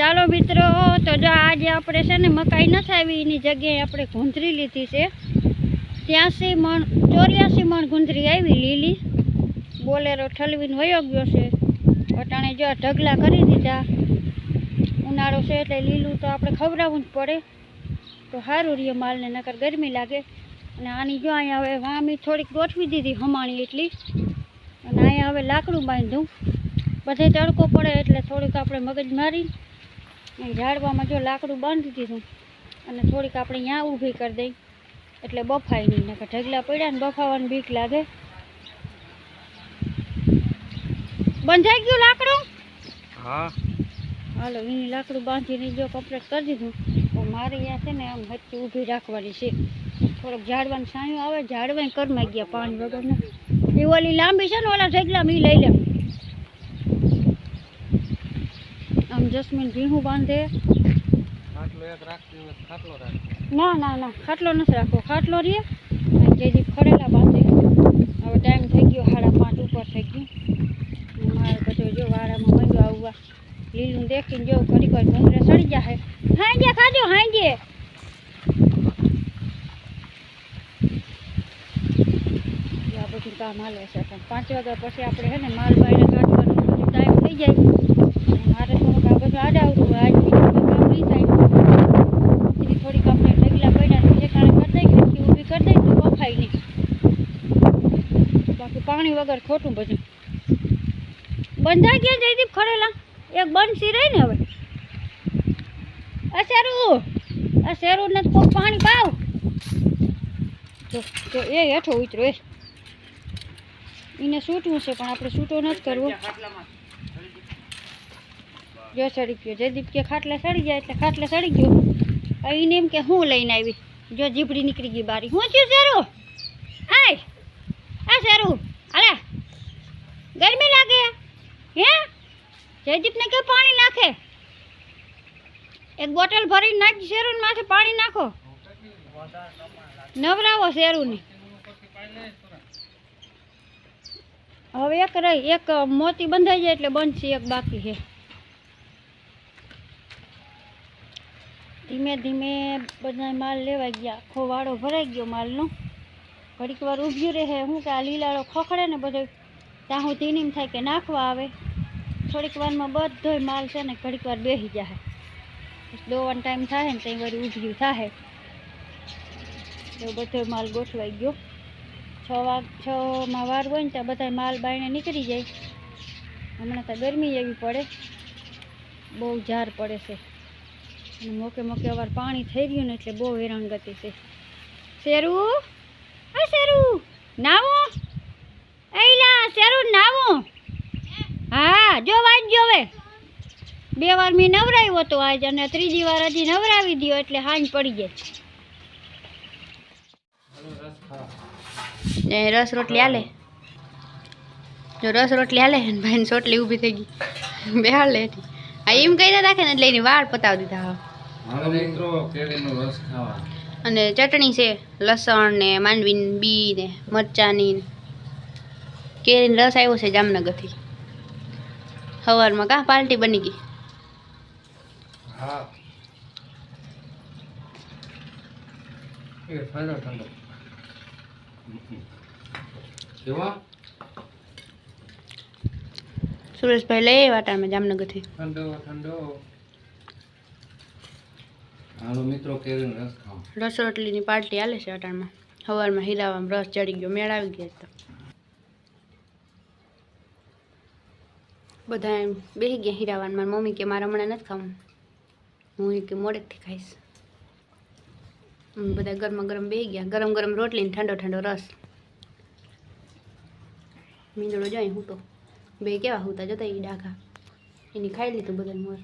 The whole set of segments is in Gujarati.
ચાલો મિત્રો, તો જો આજે આપણે છે ને મકાઈ નથી આવી, એની જગ્યાએ આપણે ગુંદરી લીધી છે. ત્યાંસી મણ, ચોર્યાસી મણ ગુંદરી આવી લીલી. બોલેરો ઠલવીને વયો ગયો છે. અટાણે જો ઢગલા કરી દીધા. ઉનાળો છે એટલે લીલું તો આપણે ખવડાવવું જ પડે. તો સારું રહ્યો માલને, નકર ગરમી લાગે. અને આની જો અહીંયા હવે વામી થોડીક ગોઠવી દીધી હમાણી એટલી. અને અહીંયા હવે લાકડું બાંધું બધે તડકો પડે એટલે થોડીક આપણે મગજ મારી ઝાડવામાં જો લાકડું બાંધી દીધું અને થોડીક આપણે અહીંયા ઊભી કરી દઈ એટલે બફાય નહીં નકર ઢગલા પડ્યા ને બફાવાની બીક લાગે. બંધાઈ ગયું લાકડું? હા. હાલો એની લાકડું બાંધીને જો કમ્પ્લીટ કરી દીધું તો મારે અહીંયા છે ને આમ હચ્ચી ઊભી રાખવાની છે. થોડોક ઝાડવાનું છાંયું આવે ઝાડવાય કરમાઈ ગયા પાણી વગરને. એ ઓલી લાંબી છે ને ઓલા ઢગલામાં એ લઈ લે આમ જસ્મીન ભીહું બાંધે. ના ના ના ખાટલો નથી રાખવો. ખાટલો રે અને જેથી ખડેલા બાંધે. હવે ટાઈમ થઈ ગયો સાડા પાંચ ઉપર થઈ ગયું. મારે બધું જો વાડામાં મંડો આવવા. લીલું દેખીને જો ઘડીક વાર ભૂંગરે સડી જાય હાંજે ખાજો હાંજે. બધું કામ હાલે છે. પણ પાંચ વાગ્યા પછી આપણે છે ને માલ બાયણે કાઢવાનો. ટાઈમ થઈ જાય. બધું ઊભી કરી દઈ તો નહીં. બાકી પાણી વગર ખોટું બધું. બંધાઈ ગયા જયદીપ ખડેલા? એક બંસી રહી ને હવે. આ શેરું? આ પાણી પાવ. જો એ હેઠો ઉતરો એને સૂટવું છે, પણ આપણે સૂટો નથી કરવો. જો સડી ગયો. જયદીપ કે ખાટલા સડી જાય એટલે ખાટલા સડી ગયો. હવે એને એમ કે હું લઈને આવી? જો જીભડી નીકળી ગઈ બારી. હું થયું શેરું? આય આ શેરું? અરે ગરમી લાગે? હે? જયદીપને કે પાણી નાખે? એક બોટલ ભરીને નાખ શેરું માથે પાણી નાખો. નવરાવો શેરુને. હવે એક રહી. એક મોતી બંધાઈ જાય એટલે બંધ છે, એક બાકી છે. ધીમે ધીમે બધા માલ લેવાઈ ગયા. આખો વાળો ભરાઈ ગયો માલનો. ઘડીક વાર ઊભ્યું રહે. શું કે આ લીલાળો ખખડે ને બધો. ત્યાં હું ધીનીમ થાય કે નાખવા આવે. થોડીક વારમાં બધોય માલ છે ને ઘડીક વાર બેસી જાય દોવાનો ટાઈમ થાય ને ત્યાં વળી ઊભ્યું થાય એવો બધો માલ ગોઠવાઈ ગયો. છ વાગ, છ માં વાર હોય ને ત્યાં બધા માલ બાયણે નીકળી જાય. હમણાં તો ગરમી એવી પડે. બહુ ઝાર પડે છે. અને મોકે મોકે અવાર પાણી થઈ ગયું ને એટલે બહુ હેરાનગતિ છે. શેરું? હા શેરું? નાવો. એલા શેરું, નાવો. હા, જો વાંચજો હવે. બે વાર મેં નવરાવ્યો હતો આજ અને ત્રીજી વાર હજી નવરાવી દો એટલે હાંજ પડી જાય ને રસ રોટલી આલે. જો રસ રોટલી હાલે ને ભાઈને ચોટલી ઊભી થઈ ગઈ. બે હાલ લે આ એમ કહી રાખે ને એટલે એની વાળ પતાવી દીધા હા અને ચટણી છે લસણ ને માંડવી બી ને મરચાની કેરીનો રસ આવ્યો છે જામનગરથી. સવારમાં કા પાર્ટી બની ગઈ? સુરેશભાઈ લઈ આવ્યા જામનગરથી. ઠંડો ઠંડો. હાલો મિત્રો, કેરીનો રસ ખાવા રસ રોટલીની પાર્ટી હાલે છે અટાણમાં. સવારમાં હીરાવામાં રસ ચડી ગયો, મેળ આવી ગયા તો. બધા એમ બેસી ગયા હીરાવાન, મારી મમ્મી કે મારે હમણાં નથી ખાવું હું કે મોડેકથી ખાઈશ. બધા ગરમા ગરમ બેસી ગયા, ગરમ ગરમ રોટલી ઠંડો ઠંડો રસ. મીંદડો જાય હું તો. બે કેવા હુતા જતા એ ડાઘા. એની ખાઈ લીધું બધા મોર.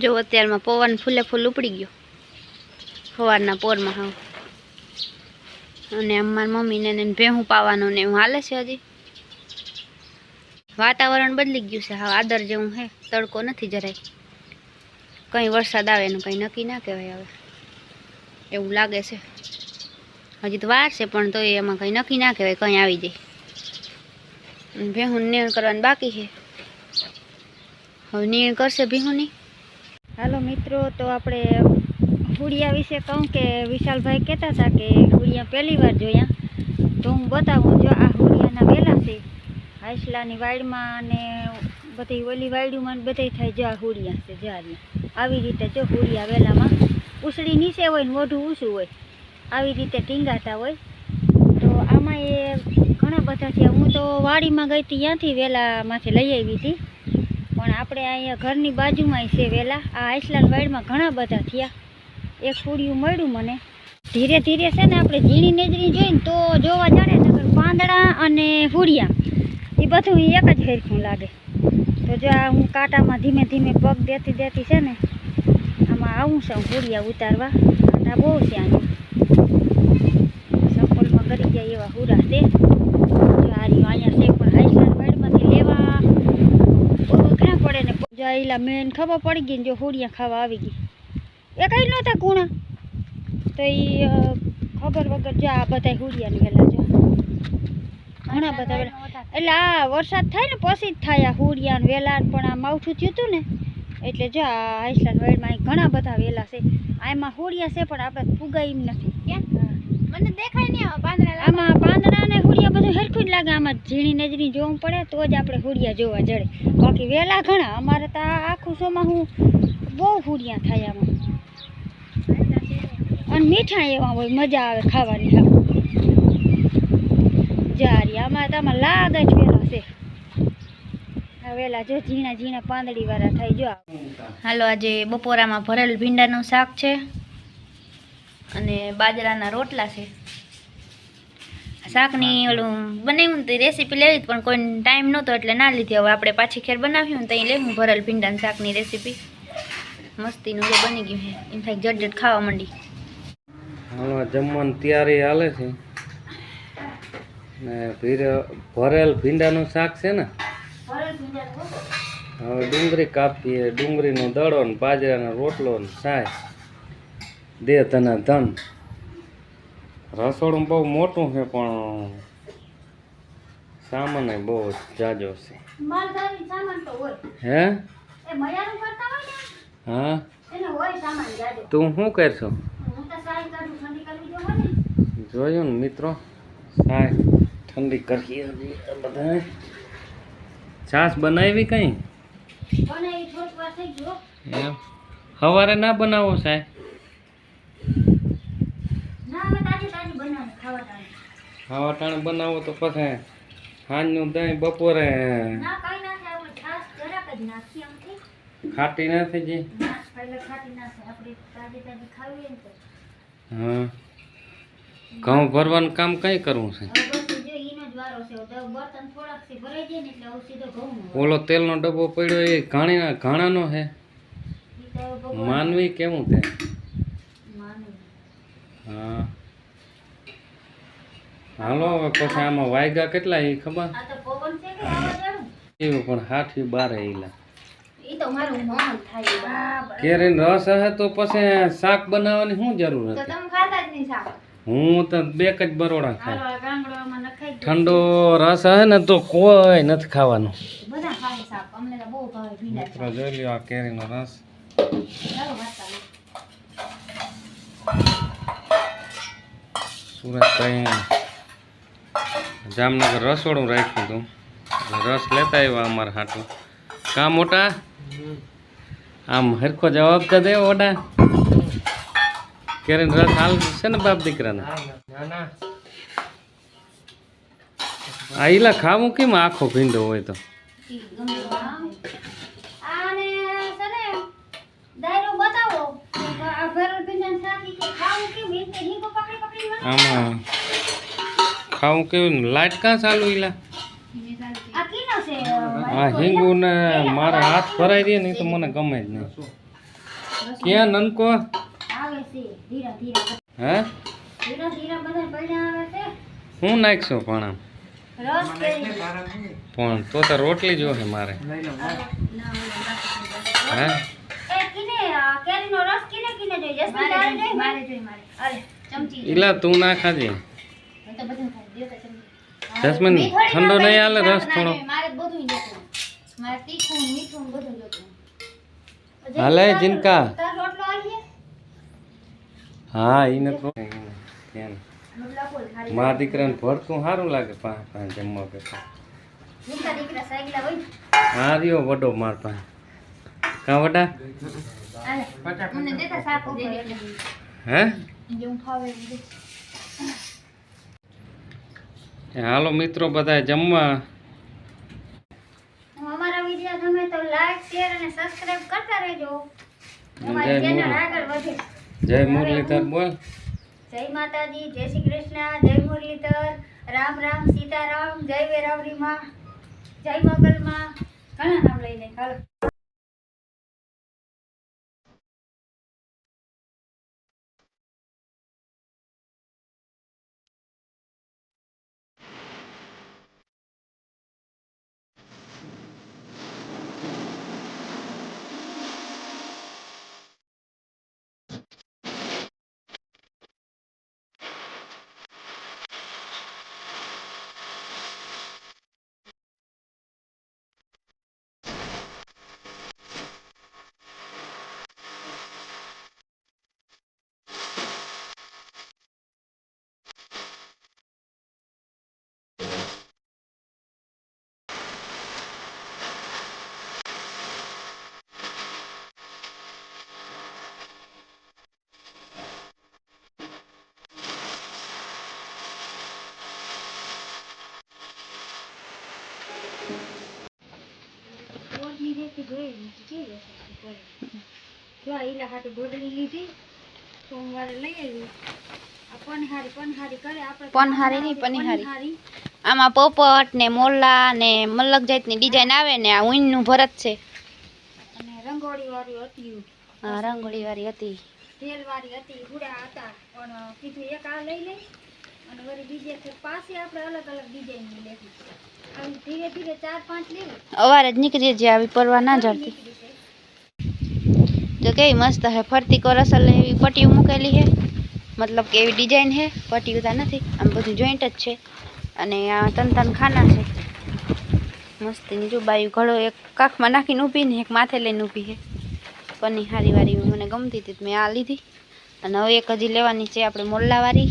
જો અત્યારમાં પવન ફૂલે ફૂલ ઉપડી ગયો. સવારના પોરમાં હા અને આમ મમ્મીને ને ભેહું પાવાનું ને એવું હાલે છે હજી. વાતાવરણ બદલી ગયું છે હા આદર જેવું હે તડકો નથી જરાય. કંઈ વરસાદ આવે એનું કંઈ નક્કી ના કહેવાય હવે. એવું લાગે છે. હજી તો વાર છે, પણ તોય એમાં કંઈ નક્કી ના કહેવાય, કંઈ આવી જાય. ભેહું ને કરવાનું બાકી છે. હવે નીણ કરશે ભીહુની. હાલો મિત્રો, તો આપણે હુડિયા વિશે કહું કે વિશાલભાઈ કહેતા હતા કે હુડિયા પહેલી વાર જોયા. તો હું બતાવું, જો આ હુડિયાના વેલા છે હાઈસલાની વાડમાં અને બધી ઓલી વાડીમાં બધે થાય જો આ હુડિયા છે, જો આવી રીતે જો હુડિયા વેલામાં ઉસળી નીચે હોય ને મોઢું ઊંચું હોય, આવી રીતે ટીંગાતા હોય. તો આમાં એ ઘણા બધા થયા હું તો વાડીમાં ગઈ હતી ત્યાંથી વેલામાંથી લઈ આવી હતી પણ આપણે અહીંયા ઘરની બાજુમાં છે વેલા. આ આઈસલાલ વાડમાં ઘણા બધા થયા. એક ફૂડિયું મળ્યું મને. ધીરે ધીરે છે ને આપણે ઝીણી નેજરી જોઈને તો જોવા જાણે પાંદડા અને ફૂડિયા એ બધું એક જ ફેરખું લાગે. તો જો આ હું કાંટામાં ધીમે ધીમે પગ દેતી દેતી છે ને, આમાં આવું છું ફૂડિયા ઉતારવા. કાંટા બહુ છે આની. સફળમાં કરી જાય એવા હુરા છે જો આ રહ્યું અહીંયા છે પણ આઈસલાલ વાડમાંથી લેવા બહુ અઘરા પડે ને મેન ખબર પડી ગઈ ને જો હોડિયા ખાવા આવી ગઈ. એ કઈ નહોતા કુણા. તો એ ખબર વગર જો આ બધા હોડિયાની વેલા જો. ઘણા બધા વેલા એટલે આ વરસાદ થાય ને પછી જ થાય આ હોડિયા વેલા પણ આ માવઠું થયું હતું ને એટલે જો આ આઈસલાન્ડ વાઇડમાં અહીં ઘણા બધા વેલા છે. આમાં હોડિયા છે પણ આપણે ફુગાઈ એમ નથી. હા. મને દેખાય નહીં આવા પાંદડા આમાં પાંદડા ને હુડિયા બધું સરખું જ લાગે. આમાં ઝીણી નજરી જોવું પડે તો જ આપણે હુડિયા જોવા જડે. બાકી વેલા ઘણા. અમારે તો આ આખું શોમાં હું બહુ હુડિયા થાય આમાં. અને મીઠા એવા હોય મજા આવે ખાવાની. હા. જારી આમાં તો આમાં લાગ જ વેલા છે. આ વેલા જો ઝીણા ઝીણા પાંદડી વાળા થાય જો હાલો આજે બપોરામાં ભરેલ ભીંડાનું શાક છે. અને બાજરાના રોટલા છે. શાકની ઓલું બનાવ્યું તો રેસીપી લેવી પણ કોઈ ટાઈમ નહોતો એટલે ના લીધી. હવે આપણે પાછી ખેર બનાવ્યું ને તો અહીં લેવું ભરેલ ભીંડાની શાકની રેસીપી મસ્તીનું જે બની ગયું છે. ઇનફેક્ટ જટ જટ ખાવા માંડી. હાલમાં જમવાની તૈયારી હાલે છે. ને ભીર- ભરેલ ભીંડાનું શાક છે ને? હવે ડુંગળી કાપીએ. ડુંગળીનો દડો ને બાજરાનો રોટલો ને છાશ દે તને ધન. રસોડું બહુ મોટું છે પણ સામાન બહુ જાજો છે. હે? એ મયાનું કરતા હોય ને? હા? એને હોય સામાન જાજો. તું શું કરશો? જોયું ને મિત્રો? સાય ઠંડી કરી બધા છાશ બનાવી કઈ? એમ? સવારે ના બનાવો સાહેબ ના અમે તાજી તાજી બનાવે ખાવા ટાણ બનાવો તો પછી સાંજનું દહીં બપોરે જ ખાટી નથી તો. હા. ઘઉં ભરવાનું કામ કઈ કરવું છે? જો જ ઓલો તેલનો ડબ્બો પડ્યો એ ઘાણી ઘાણાનો છે? માનવી કેવું તે હા. હાલો હવે પછી આમાં વાયગા કેટલા એ ખબર? આ તો પવન છે કે વાવાઝોડું એવું પણ હાથી બાર એલા એ તો મારું મન થાય બરાબર કેરીનો રસ હશે તો પછી શાક બનાવવાની શું જરૂર તો હતી? તમે ખાતા જ નહીં શાક? હું તો બે જ બરોડા ખાય હાલો આ ગાંગડોમાં નખાઈ દો. ઠંડો રસ હશે ને તો કોઈ નથી ખાવાનું. શાક. જોઈ લ્યો આ કેરીનો રસ. ચાલો સુરત જામનગર રસોડું રાખ્યું હતું. રસ લેતા આવ્યા અમારા હાટું. કા મોટા? આમ હરખો જવાબ તો દે ઓડા. ક્યારે રસ હાલ છે ને બાપ દીકરાને? આ ઈલા ખાવું કેમ આખો ભીંડો હોય તો. આને છે ને આમાં ખાવું કેવું લાઈટ ક્યાં ચાલુ ઈલા છે? હિંગુ ને મારા હાથ ભરાઈ દે ને તો મને ગમે જ નહીં. ક્યાં નનકો હે? ધીરા ધીરા બધા પડ્યા આવે છે. હું નાખશો પણ? આમ પણ તો તો રોટલી જોશે મારે. હે? એ કિને આ કેરીનો રસ કિને કિને જોઈએ જસ્મીન તારે જોઈએ મારે જોઈ મારે અરે ચમચી ઈલા તું ના ખાજે હું તો બધું ખાઈ દ્યો તો ચમચી જસ્મીન મેં થોડી ઠંડો વાર નહીં હાલે શાક રસ ના થોડો જોઈએ, મારે જ બધું દેતું મારે તીખું મીઠું ને બધું જોતું હાલે જીનકા તાર રોટલો આવીએ હા એને ધ્યાન રોટલા બોલ ખાલી મારા દીકરાને ભરતું સારું લાગે પાંચ પાંચ જમવા કરતા જીનકા દીકરા સાયકલા હોય હા રહ્યો વડો માર પાસે કાં વડા હાલે હે મિત્રો બધા જમવા અમારા વીડિયો ગમે તો લાઈક શેર અને સબસ્ક્રાઇબ કરતા રહેજો. જય અમારી ચેનલ આગળ વધે. જય મુરલીધર બોલ. જય માતાજી જય શ્રી કૃષ્ણ જય મુરલીધર. રામ રામ સીતારામ જય વેરાવળી માં જય મોગલ માં ઘણા નામ લઈને હાલો રોજની રેતી જોઈ નથી કેવી હશે કરે જો હાટું ગોદડી લીધી સોમવારે લઈ આવી. આ પનહારી પનહારી કરે આપણે પનહારી નહીં, પનહારી. આમાં પોપટ ને મોલા ને મલક જાતની ડિઝાઇન આવે ને આ ઊનનું ભરત છે. અને રંગોળી વાળી હતી. હા રંગોળી વાળી હતી. તેલ વાળી હતી હુડા હતા. પણ કીધું એક આ લઈ લઈ અને વળી બીજે છે પાસે આપણે અલગ અલગ ડિઝાઇનની લેવી. આવી ધીરે ધીરે ચાર પાંચ લેવી. અવારે જ નીકળી જે આવી પરવા ના જડતી જો કેવી મસ્ત હે. ફરતી કોરસલ એવી પટ્ટીઓ મૂકેલી છે મતલબ કે એવી ડિઝાઇન છે પટ્ટીઓ તો નથી. આમ બધું જોઈન્ટ જ છે. અને આ તન તન ખાના છે. મસ્તીની જો બાયું ઘડો એક કાખમાં નાખીને ઊભી ને એક માથે લઈને ઊભી છે પની હારી વાળી મને ગમતી હતી મેં આ લીધી. અને હવે એક હજી લેવાની છે આપણે મોલ્લાવાળી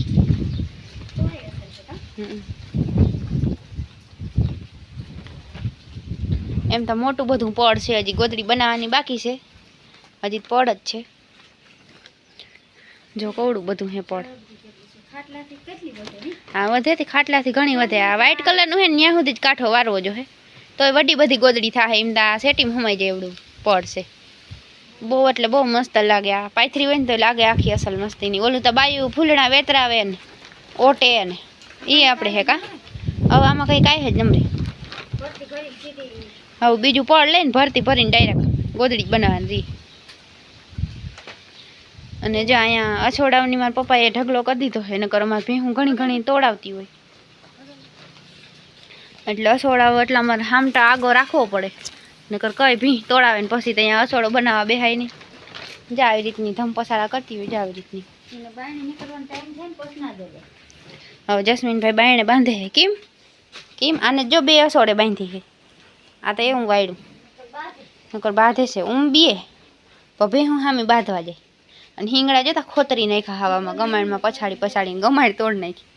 એમ તો મોટું બધું પડ છે. હજી ગોદડી બનાવવાની બાકી છે. હજી પડ જ છે. જો કવડું બધું હે પડ. હા વધે ખાટલાથી ઘણી વધે. આ વ્હાઈટ કલરનું હે ને ત્યાં સુધી જ કાંઠો વારવો જો હે. તોય વડી બધી ગોદડી થાય એમ તા સેટીમ હમાઈ જાય એવડું પડશે છે. બહુ એટલે બહુ મસ્ત લાગે આ. પાથરી હોય ને તો લાગે આખી અસલ મસ્તીની. ઓલું તો બાયું ફૂલણા વેતરાવે ને ઓટે ને. એ આપણે હે કા? હવે આમાં કંઈ કાંઈ જ નમરે. હવે બીજું પડ લઈને ભરતી ભરીને ડાયરેક્ટ ગોદડી જ બનાવવાની રહી. અને જો અહીંયા અછોડાવની મારા પપ્પાએ ઢગલો કરી દીધો છે નકર અમારે ભેહું ઘણી ઘણી તોડાવતી હોય. એટલે અછોડાવો એટલે અમારે હામટા આગો રાખવો પડે. નકર કઈ ભીં તોડાવે ને પછી ત્યાં અછોડો બનાવવા બેહાય નહીં. જા આવી રીતની ધમપસારા કરતી હોય જા આવી રીતની. હવે જસ્મીનભાઈ બાયણે બાંધે છે કેમ? કેમ? આને જો બે અસોડે બાંધી છે આ તો એવું વાયડું. નકર બાંધે છે ઊંઘ બીએ ભભે હું સામે બાંધવા જાય. અને હિંગડા જતા ખોતરી નાખ્યા હવામાં ગમાણમાં પછાડી પછાડીને ગમાડ તોડ નાખી.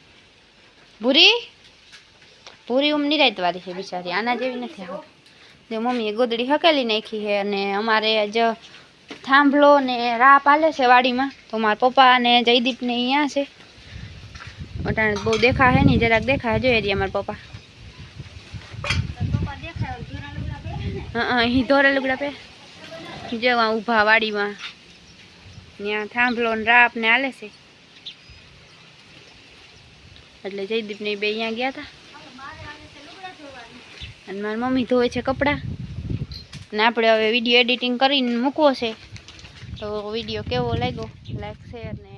ભૂરી? ભૂરી ઊમ નિરાયતવાળી છે બિચારી આના જેવી નથી આવ જે મમ્મીએ ગોદડી હકેલી નાખી છે અને અમારે જ થાંભલો ને રા પાલે છે વાડીમાં તો મારા પપ્પા અને જયદીપ ને અહીંયા છે. અટાણે બહુ દેખા હે નહીં જરાક દેખા જોઈએ રહ્યા મારા પપ્પા. પપ્પા દેખાય હોય જોરા લુગડા પહેરે ને? હા અહીં ધોરે લુગડા પે જેવા ઊભા વાડીમાં ત્યાં થાંભલો ને રાપ ને હાલે છે. એટલે જયદીપ ને બે અહીંયા ગયા હતા અને મારી મમ્મી ધોવે છે કપડાં. અને આપણે હવે વીડિયો એડિટિંગ કરીને મૂકવો છે. તો વીડિયો કેવો લાગ્યો? લાઈક શેર ને